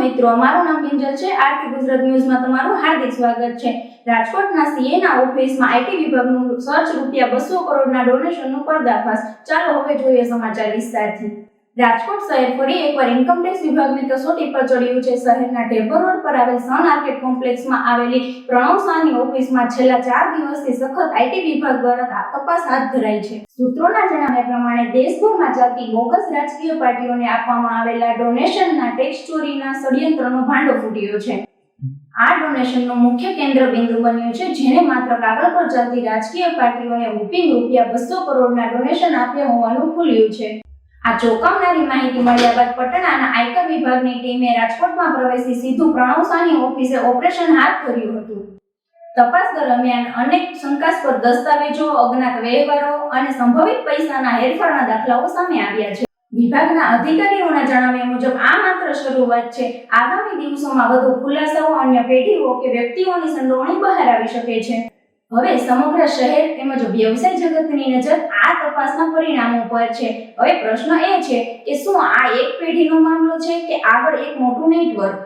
મિત્રો, મારું નામ કિંજલ છે. આરતી ગુજરાત ન્યૂઝમાં તમારું હાર્દિક સ્વાગત છે. રાજકોટના સીએના ઓફિસમાં આઈટી વિભાગનું સર્ચ રૂપિયા બસો કરોડના ડોનેશનનો પર્દાફાશ. ચાલો હવે જોઈએ સમાચાર વિસ્તારથી. રાજકોટ શહેર ફરી એકવાર ઇન્કમટેક્સ વિભાગની કસોટી પર ચડ્યું છે. શહેરના ટેબર રોડ પર આવેલ સન આર્કેટ કોમ્પ્લેક્સમાં આવેલી પ્રણવ શાહની ઓફિસમાં છેલ્લા ચાર દિવસથી સખત આઈટી વિભાગ દ્વારા તપાસ હાથ ધરાઈ છે. સૂત્રોના જણાવ્યા પ્રમાણે, દેશભરમાં ચાલતી બોગસ રાજકીય પાર્ટીઓને આપવામાં આવેલા ડોનેશનના ટેક્સ ચોરીના ષડયંત્રનો ભાંડો ફૂટ્યો છે. આ ડોનેશનનું મુખ્ય કેન્દ્ર બિંદુ બન્યું છે, જેણે માત્ર કાગળ પર ચાલતી રાજકીય પાર્ટીઓને ઉપિંગ રૂપિયા બસો કરોડના ડોનેશન આપ્યા હોવાનું ખુલ્યું છે. આ ચોંકાવનારી માહિતી મળ્યા બાદ પટણાના આયકર વિભાગની ટીમે રાજકોટમાં પ્રવેશી સીધું પ્રણવ શાહની ઓફિસે ઓપરેશન હાથ ધર્યું હતું. તપાસ દરમિયાન અનેક શંકાસ્પદ દસ્તાવેજો, અજ્ઞાત વ્યવહારો અને સંભવિત પૈસાના હેરફારના દાખલાઓ સામે આવ્યા છે. વિભાગના અધિકારીઓના જણાવ્યા મુજબ આ માત્ર શરૂઆત છે. આગામી દિવસોમાં વધુ ખુલાસાઓ અન્ય પેઢીઓ કે વ્યક્તિઓની સંડોવણી બહાર આવી શકે છે. હવે સમગ્ર શહેર તેમજ વ્યવસાય જગતની નજર આ તપાસના પરિણામો પર છે હવે પ્રશ્ન એ છે કે શું આ એક પેઢીનો મામલો છે કે આગળ એક મોટું નેટવર્ક.